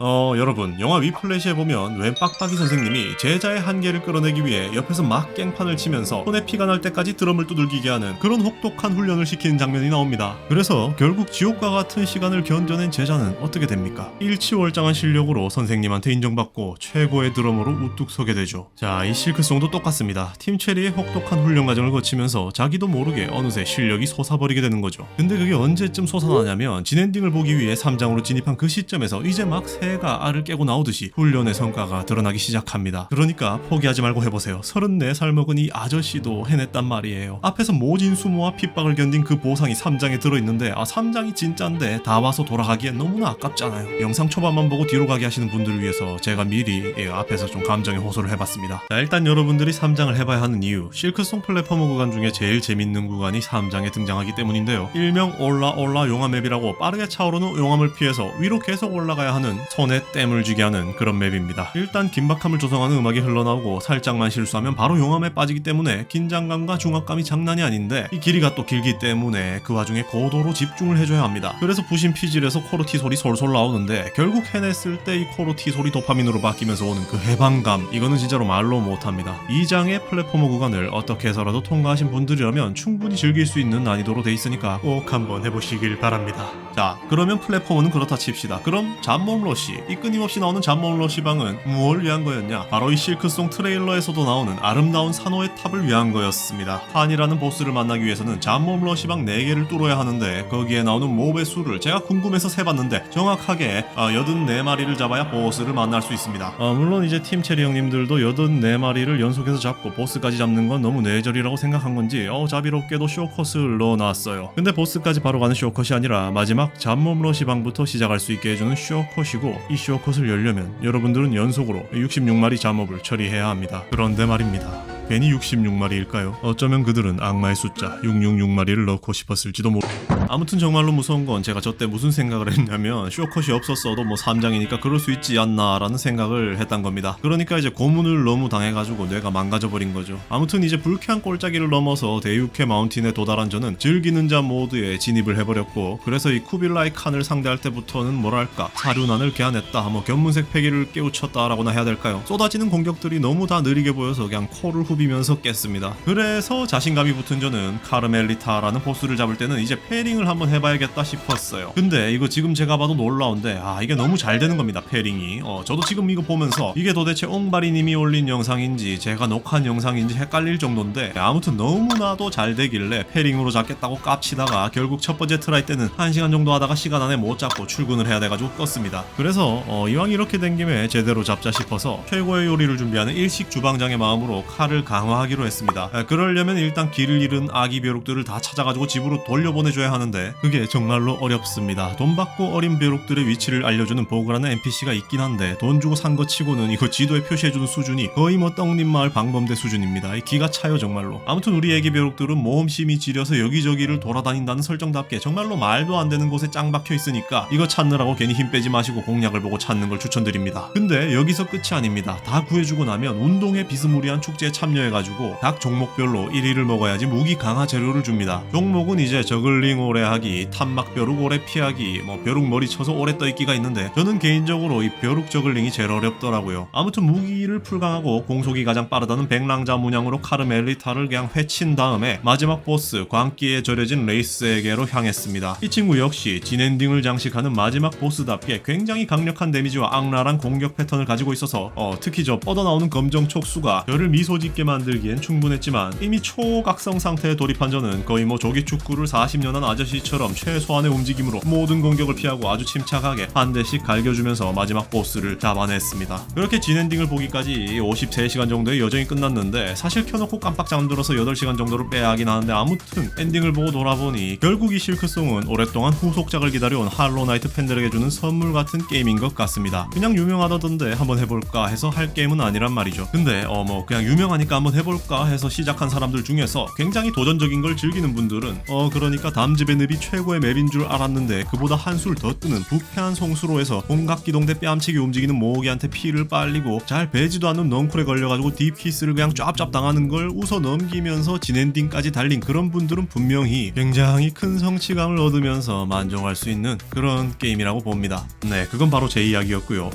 어 여러분 영화 위플래시에 보면 웬 빡빡이 선생님이 제자의 한계를 끌어내기 위해 옆에서 막 깽판을 치면서 손에 피가 날 때까지 드럼을 두들기게 하는 그런 혹독한 훈련을 시키는 장면이 나옵니다. 그래서 결국 지옥과 같은 시간을 견뎌낸 제자는 어떻게 됩니까? 일치월장한 실력으로 선생님한테 인정받고 최고의 드러머로 우뚝 서게 되죠. 자 이 실크송도 똑같습니다. 팀 체리의 혹독한 훈련 과정을 거치면서 자기도 모르게 어느새 실력이 솟아버리게 되는 거죠. 근데 그게 언제쯤 솟아나냐면 진엔딩을 보기 위해 3장으로 진입한 그 시점에서 이제 막새 가 알을 깨고 나오듯이 훈련의 성과가 드러나기 시작합니다. 그러니까 포기하지 말고 해보세요. 34살 먹은 이 아저씨도 해냈단 말이에요. 앞에서 모진 수모와 핍박을 견딘 그 보상이 3장에 들어있는데 아 3장이 진짠데 다 와서 돌아가기엔 너무나 아깝잖아요. 영상 초반만 보고 뒤로 가게 하시는 분들을 위해서 제가 미리 예, 앞에서 좀 감정의 호소를 해봤습니다. 자, 일단 여러분들이 3장을 해봐야 하는 이유 실크송 플랫포머 구간 중에 제일 재밌는 구간이 3장에 등장하기 때문인데요. 일명 올라 올라 용암 맵이라고 빠르게 차오르는 용암을 피해서 위로 계속 올라가야 하는 손에 땀을 쥐게 하는 그런 맵입니다. 일단 긴박함을 조성하는 음악이 흘러나오고 살짝만 실수하면 바로 용암에 빠지기 때문에 긴장감과 중압감이 장난이 아닌데 이 길이가 또 길기 때문에 그 와중에 고도로 집중을 해줘야 합니다. 그래서 부신 피질에서 코르티 솔이 솔솔 나오는데 결국 해냈을 때 이 코르티 솔이 도파민으로 바뀌면서 오는 그 해방감 이거는 진짜로 말로 못합니다. 2장의 플랫포머 구간을 어떻게 해서라도 통과하신 분들이라면 충분히 즐길 수 있는 난이도로 돼 있으니까 꼭 한번 해보시길 바랍니다. 자 그러면 플랫포머는 그렇다 칩시다. 그럼 잠몸 러시 이 끊임없이 나오는 잠몸 러시 방은 무엇을 위한 거였냐? 바로 이 실크송 트레일러에서도 나오는 아름다운 산호의 탑을 위한 거였습니다. 한이라는 보스를 만나기 위해서는 잠몸 러시 방 4개를 뚫어야 하는데 거기에 나오는 몹의 수를 제가 궁금해서 세봤는데 정확하게 아, 84마리를 잡아야 보스를 만날 수 있습니다. 아, 물론 이제 팀 체리 형님들도 84마리를 연속해서 잡고 보스까지 잡는 건 너무 뇌절이라고 생각한 건지 어 자비롭게도 쇼컷을 넣어놨어요. 근데 보스까지 바로 가는 쇼컷이 아니라 마지막 잠몸 러 시 방부터 시작할 수 있게 해주는 쇼컷이고 이 쇼 컷을 열려면 여러분들은 연속으로 66마리 잠몹을 처리해야 합니다. 그런데 말입니다. 괜히 66마리일까요? 어쩌면 그들은 악마의 숫자 666마리를 넣고 싶었을지도 모르... 아무튼 정말로 무서운 건 제가 저때 무슨 생각을 했냐면 쇼컷이 없었어도 뭐 3장이니까 그럴 수 있지 않나 라는 생각을 했단 겁니다. 그러니까 이제 고문을 너무 당해가지고 뇌가 망가져버린 거죠. 아무튼 이제 불쾌한 꼴짜기를 넘어서 대육회 마운틴에 도달한 저는 즐기는 자 모드에 진입을 해버렸고 그래서 이 쿠빌라이 칸을 상대할 때부터는 뭐랄까 사륜안을 개안했다 뭐 견문색 패기를 깨우쳤다라고나 해야 될까요? 쏟아지는 공격들이 너무 다 느리게 보여서 그냥 코를 후비면서 깼습니다. 그래서 자신감이 붙은 저는 카르멜리타라는 보스를 잡을 때는 이제 페링을 한번 해봐야겠다 싶었어요. 근데 이거 지금 제가 봐도 놀라운데 아 이게 너무 잘 되는 겁니다 페링이. 어 저도 지금 이거 보면서 이게 도대체 옹바리님이 올린 영상인지 제가 녹화한 영상인지 헷갈릴 정도인데 아무튼 너무나도 잘 되길래 페링으로 잡겠다고 깝치다가 결국 첫 번째 트라이 때는 1시간 정도 하다가 시간 안에 못 잡고 출근을 해야 돼가지고 껐습니다. 그래서 어, 이왕 이렇게 된 김에 제대로 잡자 싶어서 최고의 요리를 준비하는 일식 주방장의 마음으로 칼을 강화하기로 했습니다. 에, 그러려면 일단 길을 잃은 아기 벼룩들을 다 찾아가지고 집으로 돌려보내줘야 하는 데 그게 정말로 어렵습니다. 돈 받고 어린 벼룩들의 위치를 알려주는 보그라는 NPC가 있긴 한데 돈 주고 산 거 치고는 이거 지도에 표시해주는 수준이 거의 뭐 떡잎 마을 방범대 수준입니다. 이 기가 차요 정말로. 아무튼 우리 애기 벼룩들은 모험심이 지려서 여기저기를 돌아다닌다는 설정답게 정말로 말도 안 되는 곳에 짱 박혀 있으니까 이거 찾느라고 괜히 힘 빼지 마시고 공략을 보고 찾는 걸 추천드립니다. 근데 여기서 끝이 아닙니다. 다 구해주고 나면 운동회 비스무리한 축제에 참여해가지고 각 종목별로 1위를 먹어야지 무기 강화 재료를 줍니다. 종목은 이제 저글링 오래 하기, 탄막 벼룩 오래 피하기, 뭐 벼룩 머리 쳐서 오래 떠있기가 있는데 저는 개인적으로 이 벼룩 저글링이 제일 어렵더라고요. 아무튼 무기를 풀강하고 공속이 가장 빠르다는 백랑자 문양으로 카르멜리타를 그냥 회친 다음에 마지막 보스 광기에 절여진 레이스에게로 향했습니다. 이 친구 역시 진엔딩을 장식하는 마지막 보스답게 굉장히 강력한 데미지와 악랄한 공격 패턴을 가지고 있어서 어, 특히 저 뻗어나오는 검정 촉수가 저를 미소 짓게 만들기엔 충분했지만 이미 초각성 상태에 돌입한 저는 거의 뭐 조기 축구를 40년 한 아저씨 처럼 최소한의 움직임으로 모든 공격을 피하고 아주 침착하게 한 대씩 갈겨주면서 마지막 보스를 잡아냈습니다. 그렇게 진엔딩을 보기까지 53시간 정도의 여정이 끝났는데 사실 켜놓고 깜빡 잠들어서 8시간 정도를 빼야 하긴 하는데 아무튼 엔딩을 보고 돌아보니 결국 이 실크송은 오랫동안 후속작을 기다려온 할로나이트 팬들에게 주는 선물 같은 게임인 것 같습니다. 그냥 유명하다던데 한번 해볼까 해서 할 게임은 아니란 말이죠. 근데 어뭐 그냥 유명하니까 한번 해볼까 해서 시작한 사람들 중에서 굉장히 도전적인 걸 즐기는 분들은 어 그러니까 담즙에 맵이 최고의 맵인 줄 알았는데 그보다 한술 더 뜨는 부패한 송수로에서 온갖 기동대 뺨치게 움직이는 모기한테 피를 빨리고 잘 배지도 않는 넝쿨에 걸려가지고 딥키스를 그냥 쫙쫙 당하는 걸 웃어 넘기면서 진엔딩까지 달린 그런 분들은 분명히 굉장히 큰 성취감을 얻으면서 만족할 수 있는 그런 게임이라고 봅니다. 네, 그건 바로 제 이야기였고요.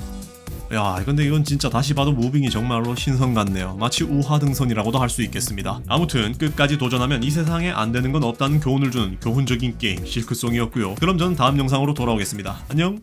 야, 근데 이건 진짜 다시 봐도 무빙이 정말로 신선 같네요. 마치 우하등선이라고도 할 수 있겠습니다. 아무튼 끝까지 도전하면 이 세상에 안 되는 건 없다는 교훈을 주는 교훈적인 게임 실크송이었고요. 그럼 저는 다음 영상으로 돌아오겠습니다. 안녕.